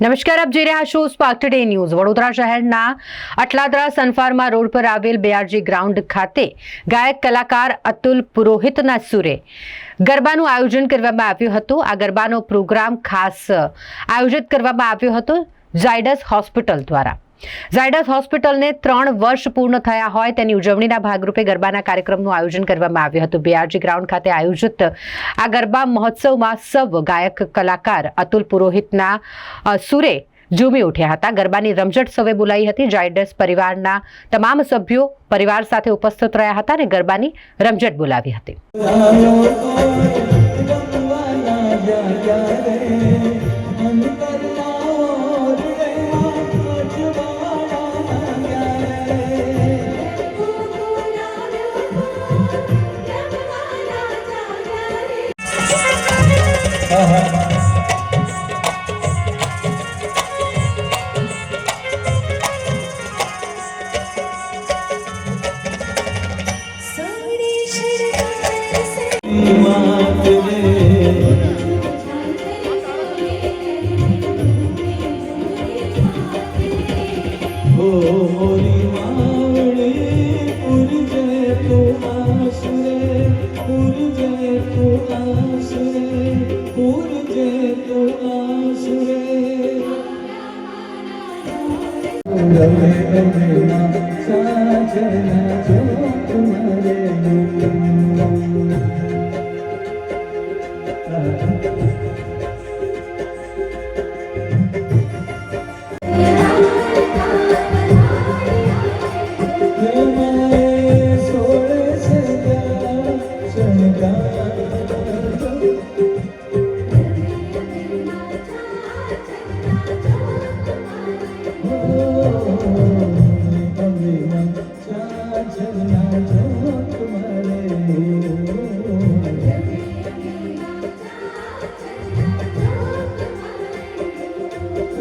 નમસ્કાર, આપ જોઈ રહ્યા છો સ્પાર્ક ટુડે ન્યૂઝ વડોદરા શહેરના અટલાદરા સનફાર્મા રોડ પર આવેલ બેઆરજી ગ્રાઉન્ડ ખાતે ગાયક કલાકાર અતુલ પુરોહિતના સુરે ગરબાનું આયોજન કરવામાં આવ્યું હતું. આ ગરબાનો પ્રોગ્રામ ખાસ આયોજિત કરવામાં આવ્યો હતો ઝાયડસ હોસ્પિટલ દ્વારા. ઝાયડસ હોસ્પિટલને ત્રણ વર્ષ પૂર્ણ થયા હોય તેની ઉજવણીના ભાગરૂપે ગરબાના કાર્યક્રમનું આયોજન કરવામાં આવ્યું હતું. બીઆરજી ગ્રાઉન્ડ ખાતે આયોજિત આ ગરબા મહોત્સવમાં સૌ ગાયક, કલાકાર, અતુલ પુરોહિતના સુરે ઝૂમી ઉઠ્યા હતા. ગરબાની રમઝટ સૌએ બોલાઈ હતી. જાયડસ પરિવારના તમામ સભ્યો પરિવાર સાથે ઉપસ્થિત રહ્યા હતા અને ગરબાની રમઝટ બોલાવી હતી. Oh, Holy साजना जो तुम्हारे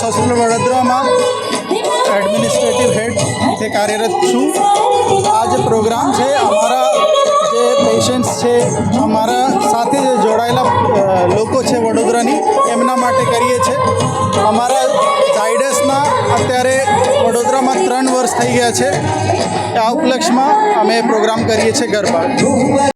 ઝાયડસ હોસ્પિટલ વડોદરામાં એડમિનિસ્ટ્રેટિવ હેડ તે કાર્યરત છું. આ જે પ્રોગ્રામ છે, અમારા જે પેશન્ટ્સ છે, અમારા સાથે જે જોડાયેલા લોકો છે વડોદરાની, એમના માટે કરીએ છીએ અમારા ઝાયડસના અત્યારે વડોદરામાં ત્રણ વર્ષ થઈ ગયા છે. આ ઉપલક્ષમાં અમે પ્રોગ્રામ કરીએ છીએ ગરબા.